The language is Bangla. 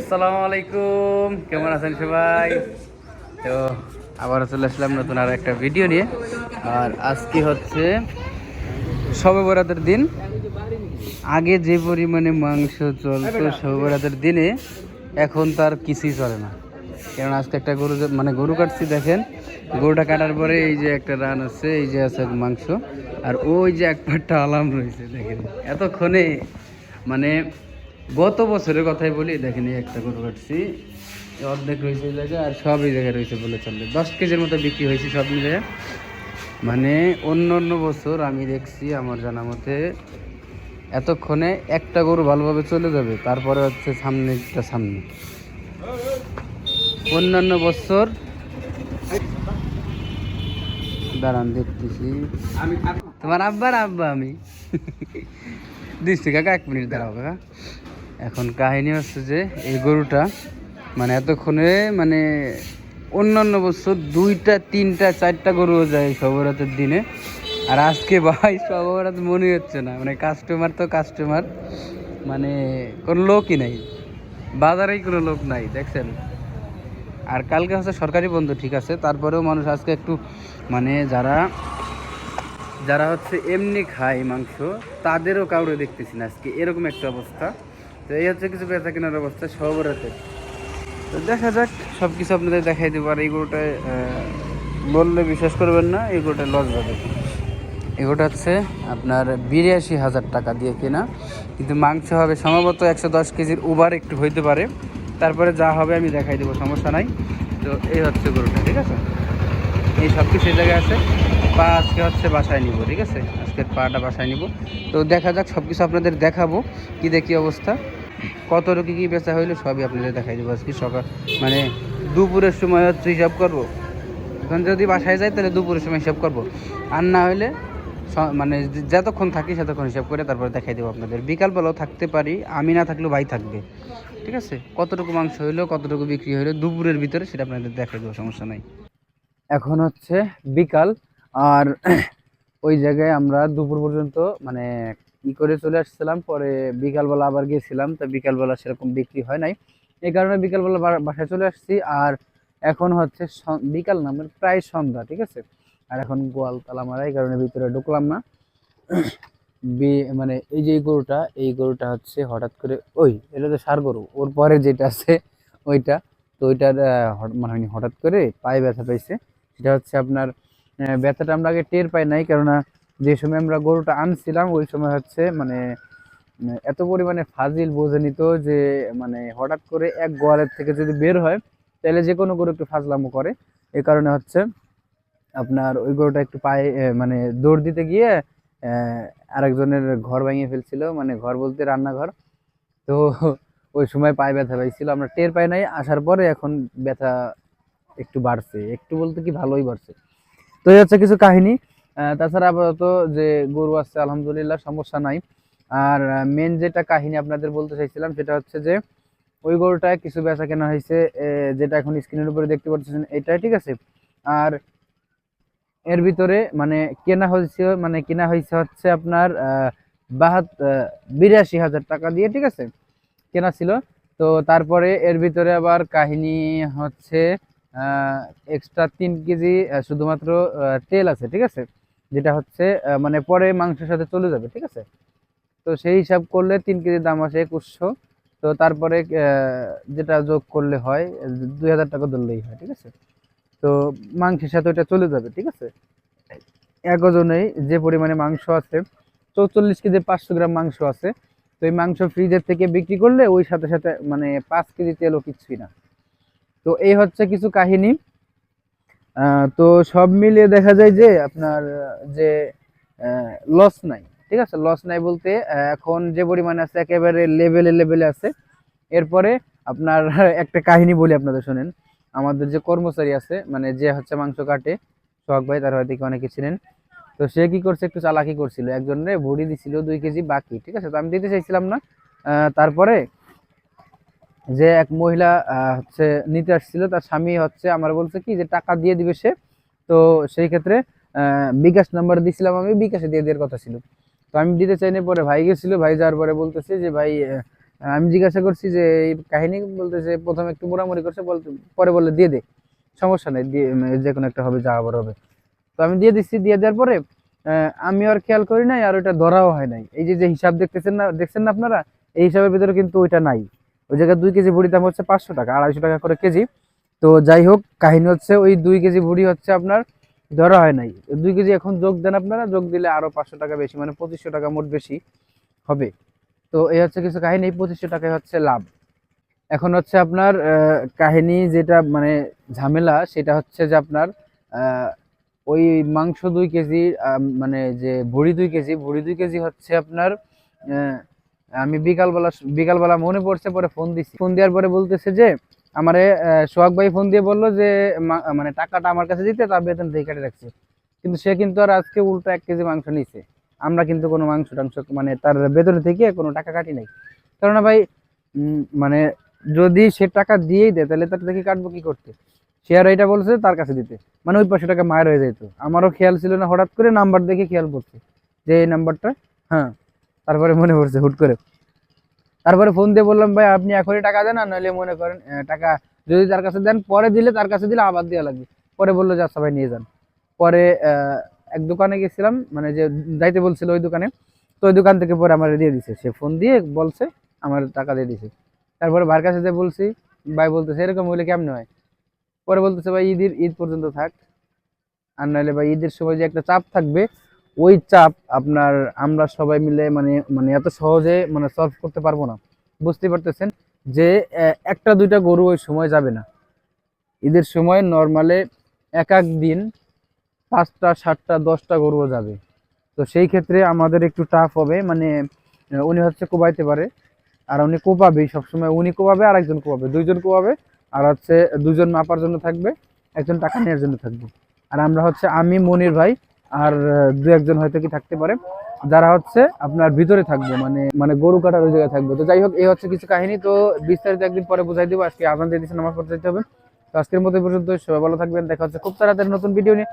আসসালামু আলাইকুম। কেমন আছেন সবাই? তো আবার চলে আসলাম নতুন আর একটা ভিডিও নিয়ে। আর আজকে হচ্ছে সবে বরাতের দিন। আগে যে পরিমাণে মাংস চলতো সবে বরাতের দিনে, এখন তার কিছুই চলে না। কারণ আজকে একটা গরু মানে গরু কাটছি, দেখেন। গরুটা কাটার পরে এই যে একটা রান আছে, এই যে আছে মাংস। আর ওই যে এক পাটটা আলাম রয়েছে, দেখেন। এতক্ষণে মানে গত বছরের কথাই বলি, দেখেন একটা গরু কাটছি। অর্ধেক রয়েছে এই জায়গায় আর সব এই জায়গায় রয়েছে বলে চলবে দশ কেজির মতো বিক্রি হয়েছে সব মিলে। মানে অন্য অন্য বছর আমি দেখছি আমার জানা মতে এতক্ষণে একটা গরু ভালোভাবে চলে যাবে, তারপরে হচ্ছে সামনেটা সামনে। অন্যান্য বছর দাঁড়ান দেখতেছি। তোমার আব্বার আব্বা আমি। দিচ্ছি কাকা এক মিনিট, দাঁড়াও কাকা এখন কাহিনী হচ্ছে যে এই গরুটা মানে এতক্ষণে মানে অন্যান্য বছর দুইটা, তিনটা, চারটা গরুও যায় সবরাতের দিনে। আর আজকে ভাই সবরাত মনে হচ্ছে না। মানে কাস্টমার তো কাস্টমার মানে কোনো লোকই নাই। বাজারেই কোনো লোক নাই, দেখছেন? আর কালকে হচ্ছে সরকারি বন্ধ, ঠিক আছে? তারপরেও মানুষ আজকে একটু মানে যারা যারা হচ্ছে এমনি খায় মাংস, তাদেরও কাউরে দেখতেছি না আজকে। এরকম একটা অবস্থা। তো এই হচ্ছে কিছু বেচা কেনার অবস্থা সবরাতে তো দেখা যাক সব কিছু আপনাদের দেখাই দেবো। আর এই গরুটায় বললে বিশ্বাস করবেন না, এই গরুটা লস যাবে এগুলোটা হচ্ছে আপনার বিরাশি হাজার টাকা দিয়ে কেনা। কিন্তু মাংস হবে সম্ভবত একশো দশ কেজির ওভার একটু হইতে পারে। তারপরে যা হবে আমি দেখাই দেবো, সমস্যা নাই। তো এই হচ্ছে গরুটা, ঠিক আছে? এই সব কিছু এই জায়গায় আছে। পা আজকে হচ্ছে বাসায় নিব, ঠিক আছে? আজকের পাটা বাসায় নিব। তো দেখা যাক সব কিছু আপনাদের দেখাবো, কী দেখি অবস্থা। কত রকি কী বেচা হইল সবই আপনাদের দেখাই দেবো। আজকে সকাল মানে দুপুরের সময় হচ্ছে হিসাব করব। এখন যদি বাসায় যাই তাহলে দুপুরের সময় হিসাব করব। আর না হলে মানে যতক্ষণ থাকি ততক্ষণ হিসাব করে তারপরে দেখাই দেবো আপনাদের। বিকালবেলাও থাকতে পারি, আমি না থাকলেও ভাই থাকবে। ঠিক আছে? কতটুকু মাংস হইল, কতটুকু বিক্রি হইল, দুপুরের ভিতরে সেটা আপনাদের দেখাই দেবো, সমস্যা নাই। এখন হচ্ছে বিকাল, আর ওই জায়গায় আমরা দুপুর পর্যন্ত মানে ই করে চলে আসছিলাম, পরে বিকালবেলা আবার গিয়েছিলাম তো বিকালবেলা সেরকম বিক্রি হয় নাই। এই কারণে বিকালবেলা বাসায় চলে আসছি, আর এখন হচ্ছে বিকাল না মানে প্রায় সন্ধ্যা, ঠিক আছে? আর এখন গোয়াল তালা মারা এই কারণে ভিতরে ঢুকলাম না। মানে এই যে গরুটা, এই গরুটা হচ্ছে হঠাৎ করে, ওই, এটা তো সার গরু, ওর পরে যেটা আছে ওইটা, তো ওইটার মানে হঠাৎ করে পায়ে ব্যথা পাইছে। সেটা হচ্ছে আপনার ব্যথাটা আমরা আগে টের পাই নাই, কেননা যে সময় আমরা গরুটা আনছিলাম, ওই সময় হচ্ছে মানে এত পরিমাণে ফাজিল বোঝে নিত যে মানে হঠাৎ করে এক গোয়ালের থেকে যদি বের হয়, তাহলে যে কোনো গরু একটু ফাজলামো করে। এই কারণে হচ্ছে আপনার ওই গরুটা একটু পায়ে মানে দৌড় দিতে গিয়ে আরেকজনের ঘর ভেঙে ফেলছিল মানে ঘর বলতে রান্নাঘর। তো ওই সময় পায়ে ব্যথা পাইছিল, আমরা টের পাই নাই, আসার পরে এখন ব্যথা একটু বাড়ছে, একটু বলতে কি ভালোই বাড়ছে। তো এই হচ্ছে কিছু কাহিনী। তাছাড়া আপাতত যে গরু আছে, আলহামদুলিল্লাহ, সমস্যা নাই। আর মেন যেটা কাহিনী আপনাদের বলতে চাইছিলাম, সেটা হচ্ছে যে, ওই গরুটায় কিছু বেচা কেনা হয়েছে যেটা এখন স্ক্রিনের উপরে দেখতে পাচ্ছেন এটাই, ঠিক আছে? আর এর ভিতরে মানে কেনা হয়েছে মানে কেনা হয়েছে হচ্ছে আপনার বাহাত বিরাশি হাজার টাকা দিয়ে, ঠিক আছে? কেনা ছিল। তো তারপরে এর ভিতরে আবার কাহিনী হচ্ছে এক্সট্রা তিন কেজি শুধুমাত্র তেল আছে, ঠিক আছে? যেটা হচ্ছে মানে পরে মাংসের সাথে চলে যাবে, ঠিক আছে? তো সেই হিসাব করলে তিন কেজির দাম আসে একুশশো। তো তারপরে যেটা যোগ করলে হয়, দুই হাজার টাকা ধরলেই হয়, ঠিক আছে? তো মাংসের সাথে ওইটা চলে যাবে, ঠিক আছে? এক ওজনেই যে পরিমাণে মাংস আছে, চৌচল্লিশ কেজি পাঁচশো গ্রাম মাংস আছে। তো এই মাংস ফ্রিজের থেকে বিক্রি করলে ওই সাথে সাথে মানে পাঁচ কেজি তেলও কিছুই না। তো এই হচ্ছে কিছু কাহিনী। তো সব মিলিয়ে দেখা যায় যে আপনার যে লস নাই, ঠিক আছে? লস নাই বলতে এখন যে পরিমাণে আছে একেবারে লেভেলে লেভেলে আছে। এরপরে আপনার একটা কাহিনী বলি আপনাদের শোনেন। আমাদের যে কর্মচারী আছে মানে যে হচ্ছে মাংস কাটে, সোহাগ ভাই, তার হয়তো অনেকে ছিলেন তো সে কি করছে, একটু চালাকি করছিল। একজনের ভুড়ি দিছিল দুই কেজি বাকি, ঠিক আছে? তো আমি দিতে চাইছিলাম না। তারপরে যে এক মহিলা হচ্ছে নিতে আসছিল, তার স্বামী হচ্ছে আমার বলছে কি যে টাকা দিয়ে দিবে সে। তো সেই ক্ষেত্রে বিকাশ নাম্বার দিছিলাম আমি, বিকাশে দিয়ে দেওয়ার কথা ছিল। তো আমি দিতে চাইনি, পরে ভাই গেছিল, ভাই যাওয়ার পরে বলতেছে যে ভাই আমি জিজ্ঞাসা করছি যে এই কাহিনী বলতেছে, প্রথমে একটু মোড়ামুড়ি করছে, বলতে, পরে বললে দিয়ে দে, সমস্যা নেই, দিয়ে যে কোনো একটা হবে, যা আবার হবে। তো আমি দিয়ে দিচ্ছি দিয়ে দেওয়ার পরে আমি আর খেয়াল করি নাই, আর ওইটা ধরাও হয় নাই। এই যে যে হিসাব দেখতেছেন না, দেখছেন না আপনারা? এই হিসাবের ভিতরে কিন্তু ওইটা নাই। ওই জায়গায় দুই কেজি ভুড়ির দাম হচ্ছে পাঁচশো টাকা, আড়াইশো টাকা করে কেজি। তো যাই হোক, কাহিনী হচ্ছে ওই দুই কেজি ভুড়ি হচ্ছে আপনার ধরা হয় নাই। দুই কেজি এখন যোগ দেন আপনারা, যোগ দিলে আরও পাঁচশো টাকা বেশি মানে পঁচিশশো টাকা মোট বেশি হবে। তো এই হচ্ছে কিছু কাহিনী পঁচিশশো টাকায় হচ্ছে লাভ। এখন হচ্ছে আপনার কাহিনী যেটা মানে ঝামেলা, সেটা হচ্ছে যে আপনার ওই মাংস দুই কেজি মানে যে ভুড়ি দুই কেজি, ভুড়ি দুই কেজি হচ্ছে আপনার আমি বিকালবেলা বিকালবেলা মনে পড়ছে, পরে ফোন দিছি। ফোন দেওয়ার পরে বলতেছে যে, আমারে সোহাগ ভাই ফোন দিয়ে বলল যে মানে টাকাটা আমার কাছে দিতে, তার বেতন দিয়ে কেটে রাখছে। কিন্তু সে কিন্তু আর আজকে উল্টো এক কেজি মাংস নিছে। আমরা কিন্তু কোনো মাংস টাংস মানে তার বেতন থেকে কোনো টাকা কাটি নাই। কেননা ভাই মানে যদি সে টাকা দিয়েই দেয়, তাহলে তার থেকে কাটবো কি করতে? সে আর এটা বলছে তার কাছে দিতে। মানে ওই পাঁচশো টাকা মায়ের হয়ে যেত আমারও খেয়াল ছিল না, হঠাৎ করে নাম্বার দেখে খেয়াল পড়ছে যে এই নাম্বারটা হ্যাঁ। তারপরে মনে পড়ছে হুট করে। তারপরে ফোন দিয়ে বললাম, ভাই, আপনি এখনই টাকা দেন আর নইলে মনে করেন টাকা যদি তার কাছে দেন, পরে দিলে তার কাছে দিলে আবার দেওয়া লাগবে। পরে বলল যে আচ্ছা ভাই, নিয়ে যান। পরে এক দোকানে গেছিলাম মানে যে যাইতে বলছিল ওই দোকানে, তো ওই দোকান থেকে পরে আমার দিয়ে দিছে। সে ফোন দিয়ে বলছে, আমার টাকা দিয়ে দিছে। তারপরে ভাইয়ের কাছে যে বলছি, ভাই বলতেছে, এরকম হইলে কেমন হয়? পরে বলতেছে, ভাই, ঈদের, ঈদ পর্যন্ত থাক। আর নাহলে ভাই, ঈদের সময় যে একটা চাপ থাকবে ওই চাপ আপনার আমরা সবাই মিলে মানে মানে এত সহজে মানে সলভ করতে পারব না। বুঝতে পারতেছেন যে একটা দুইটা গরু ওই সময় যাবে না। ঈদের সময় নর্মালে এক এক দিন পাঁচটা, সাতটা, দশটা গরুও যাবে। তো সেই ক্ষেত্রে আমাদের একটু টাফ হবে মানে উনি হচ্ছে কোবাইতে পারে, আর উনি কোপাবেই সবসময় উনি কোপাবে আর একজন কোপাবে দুইজন কোপাবে আর হচ্ছে দুজন মাপার জন্য থাকবে, একজন টাকা নেওয়ার জন্য থাকবে। আর আমরা হচ্ছে, আমি, মনির ভাই আর দু একজন হয়তো কি থাকতে পারে। যারা হচ্ছে আপনার ভিতরে থাকবে মানে মানে গরু কাটার ওই জায়গায় থাকবে। তো যাই হোক এই হচ্ছে কিছু কাহিনী। তো বিস্তারিত একদিন পরে বুঝাই দেবো। আজকে আজান দিয়ে দিচ্ছে নামাজ পড়তে যেতে হবে। তো আজকের মতো পর্যন্ত সবাই ভালো থাকবেন। দেখা হচ্ছে খুব তাড়াতাড়ি নতুন ভিডিও নিয়ে।